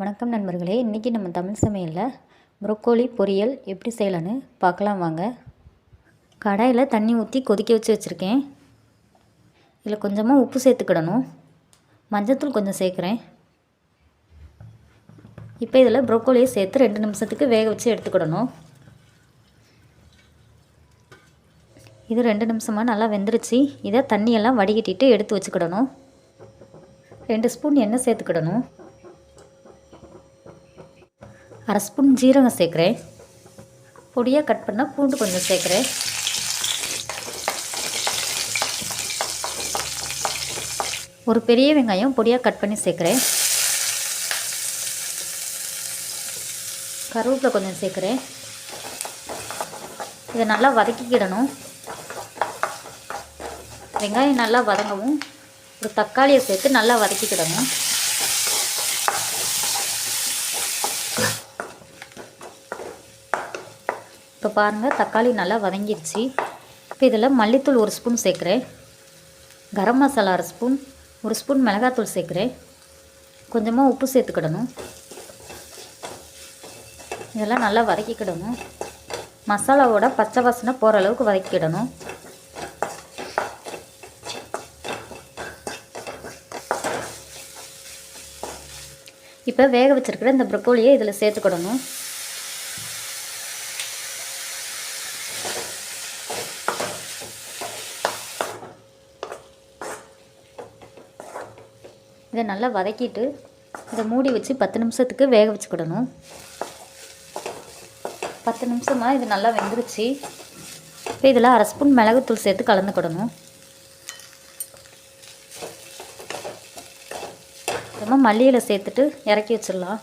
வணக்கம் நண்பர்களே இன்றைக்கி நம்ம தமிழ் சமையலில் ப்ரொக்கோலி பொரியல் எப்படி செய்யலான்னு பார்க்கலாம் வாங்க. கடாயில் தண்ணி ஊற்றி கொதிக்க வச்சு வச்சுருக்கேன். இதில் கொஞ்சமாக உப்பு சேர்த்துக்கிடணும். மஞ்சத்தூள் கொஞ்சம் சேர்க்குறேன். இப்போ இதில் ப்ரொக்கோலியை சேர்த்து ரெண்டு நிமிஷத்துக்கு வேக வச்சு எடுத்துக்கிடணும். இது ரெண்டு நிமிஷமாக நல்லா வெந்துருச்சு. இதை தண்ணியெல்லாம் வடிகட்டிட்டு எடுத்து வச்சுக்கிடணும். ரெண்டு ஸ்பூன் எண்ணெய் சேர்த்துக்கிடணும். அரை ஸ்பூன் ஜீரகம் சேர்க்குறேன். பொடியாக கட் பண்ணால் பூண்டு கொஞ்சம் சேர்க்குறேன். ஒரு பெரிய வெங்காயம் பொடியாக கட் பண்ணி சேர்க்குறேன். கருவேப்பிலை கொஞ்சம் சேர்க்குறேன். இதை நல்லா வதக்கிக்கிடணும். வெங்காயம் நல்லா வதங்கவும் ஒரு தக்காளியை சேர்த்து நல்லா வதக்கிக்கிடணும். இப்போ பாருங்கள் தக்காளி நல்லா வதங்கிடுச்சு இப்போ இதில் மல்லித்தூள் ஒரு ஸ்பூன் சேர்க்குறேன். கரம் மசாலா அரை ஸ்பூன் ஒரு ஸ்பூன் மிளகாத்தூள் சேர்க்குறேன். கொஞ்சமாக உப்பு சேர்த்துக்கிடணும். இதெல்லாம் நல்லா வதக்கிக்கிடணும். மசாலாவோட பச்சை வாசனை போகிற அளவுக்கு வதக்கிக்கிடணும். இப்போ வேக வச்சுருக்கிற இந்த ப்ரொக்கோலியை இதில் சேர்த்துக்கிடணும். இதை நல்லா வதக்கிட்டு இதை மூடி வச்சு பத்து நிமிஷத்துக்கு வேக வச்சுக்கிடணும். பத்து நிமிஷமாக இது நல்லா வெந்துருச்சு. இப்போ இதில் அரை ஸ்பூன் மிளகுத்தூள் சேர்த்து கலந்துக்கிடணும். அப்புறமா மல்லியில் சேர்த்துட்டு இறக்கி வச்சிடலாம்.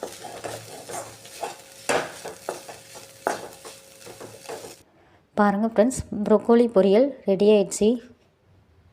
பாருங்கள் ஃப்ரெண்ட்ஸ் ப்ரொக்கோலி பொரியல் ரெடி ஆயிடுச்சு.